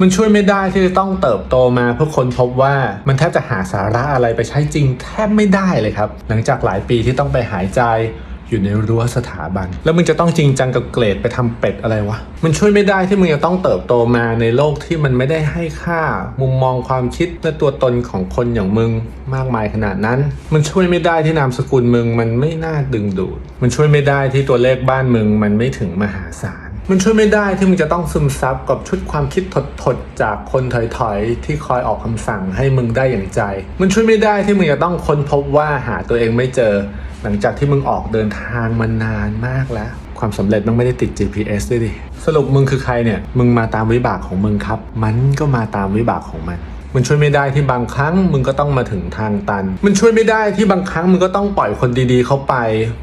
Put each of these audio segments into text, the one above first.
มันช่วยไม่ได้ที่จะต้องเติบโตมาเพื่อคนพบว่ามันแทบจะหาสาระอะไรไปใช้จริงแทบไม่ได้เลยครับ หลังจากหลายปีที่ต้องไปหายใจอยู่ในรั้วสถาบัน แล้วมึงจะต้องจริงจังกับเกรดไปทำเป็ดอะไรวะ มันช่วยไม่ได้ที่มึงจะต้องเติบโตมาในโลกที่มันไม่ได้ให้ค่า มุมมองความคิดและตัวตนของคนอย่างมึงมากมายขนาดนั้น มันช่วยไม่ได้ที่นามสกุลมึงมันไม่น่าดึงดูด มันช่วยไม่ได้ที่ตัวเลขบ้านมึงมันไม่ถึงมหาศาล มันช่วยไม่ได้ที่มึงจะต้องซึมซับกับชุดความคิดถดๆ จากคนถอยๆ ที่คอยออกคำสั่งให้มึงได้อย่างใจ มันช่วยไม่ได้ที่มึงจะต้องค้นพบว่าหาตัวเองไม่เจอ หลังจากที่มึงออกเดินทางมานานมากแล้ว ความสำเร็จมันไม่ได้ติด GPS ด้วยดิ สรุปมึงคือใครเนี่ย มึงมาตามวิบากของมึงครับ มันก็มาตามวิบากของมัน มันช่วยไม่ได้ที่บางครั้งมึงก็ต้องมาถึงทางตัน มันช่วยไม่ได้ที่บางครั้งมึงก็ต้องปล่อยคนดีๆเขาไป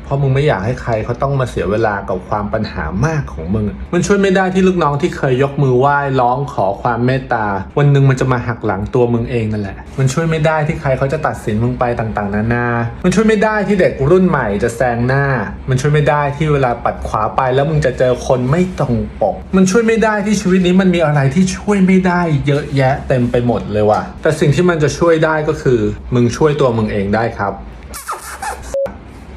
เพราะมึงไม่อยากให้ใครเขาต้องมาเสียเวลากับความปัญหามากของมึง มันช่วยไม่ได้ที่ลูกน้องที่เคยยกมือไหว้ร้องขอความเมตตา วันหนึ่งมันจะมาหักหลังตัวมึงเองนั่นแหละ มันช่วยไม่ได้ที่ใครเขาจะตัดสินมึงไปต่างๆ นานา มันช่วยไม่ได้ที่เด็กรุ่นใหม่จะแซงหน้า มันช่วยไม่ได้ที่เวลาปัดขวาไปแล้วมึงจะเจอคนไม่ตรงปก มันช่วยไม่ได้ที่ชีวิตนี้มันมีอะไรที่ช่วยไม่ได้ เยอะแยะเต็มไปหมดเลยว่ะ แต่สิ่งที่มันจะช่วยได้ก็คือ มึงช่วยตัวมึงเองได้ครับ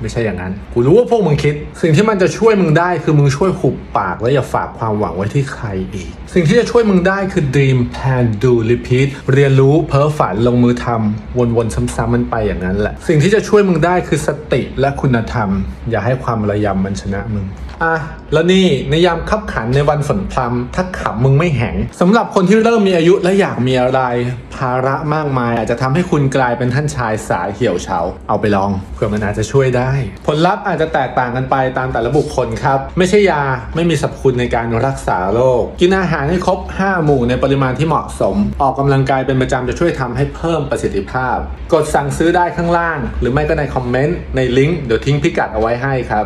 ไม่ใช่อย่างนั้น กูรู้ว่าพวกมึงคิด สิ่งที่มันจะช่วยมึงได้คือมึงช่วยหุบปากและอย่าฝากความหวังไว้ที่ใครอีก สิ่งที่จะช่วยมึงได้คือ dream plan do repeat เรียนรู้เพ้อฝันลงมือทำวนๆซ้ำๆมันไปอย่างนั้นแหละ สิ่งที่จะช่วยมึงได้คือสติและคุณธรรม อย่าให้ความระยำมันชนะมึงอะแล้วนี่ในยามคับขันในวันฝนพรำถ้าขับมึงไม่แหงสำหรับคนที่เริ่มมีอายุและอยากมีอะไร ภาระมากมาย อาจจะทำให้คุณกลายเป็นท่านชายสายเหี่ยวเฉาเอาไปลองเผื่อมันอาจจะช่วยได้ ผลลัพธ์อาจจะแตกต่างกันไปตามแต่ละบุคคลครับ ไม่ใช่ยาไม่มีสรรพคุณในการรักษาโรคกินอาหารให้ครบ 5 หมู่ในปริมาณที่เหมาะสม ออกกำลังกายเป็นประจำจะช่วยทำให้เพิ่มประสิทธิภาพ กดสั่งซื้อได้ข้างล่าง หรือไม่ก็ในคอมเมนต์ในลิงก์เดี๋ยวทิ้งพิกัดเอาไว้ให้ครับ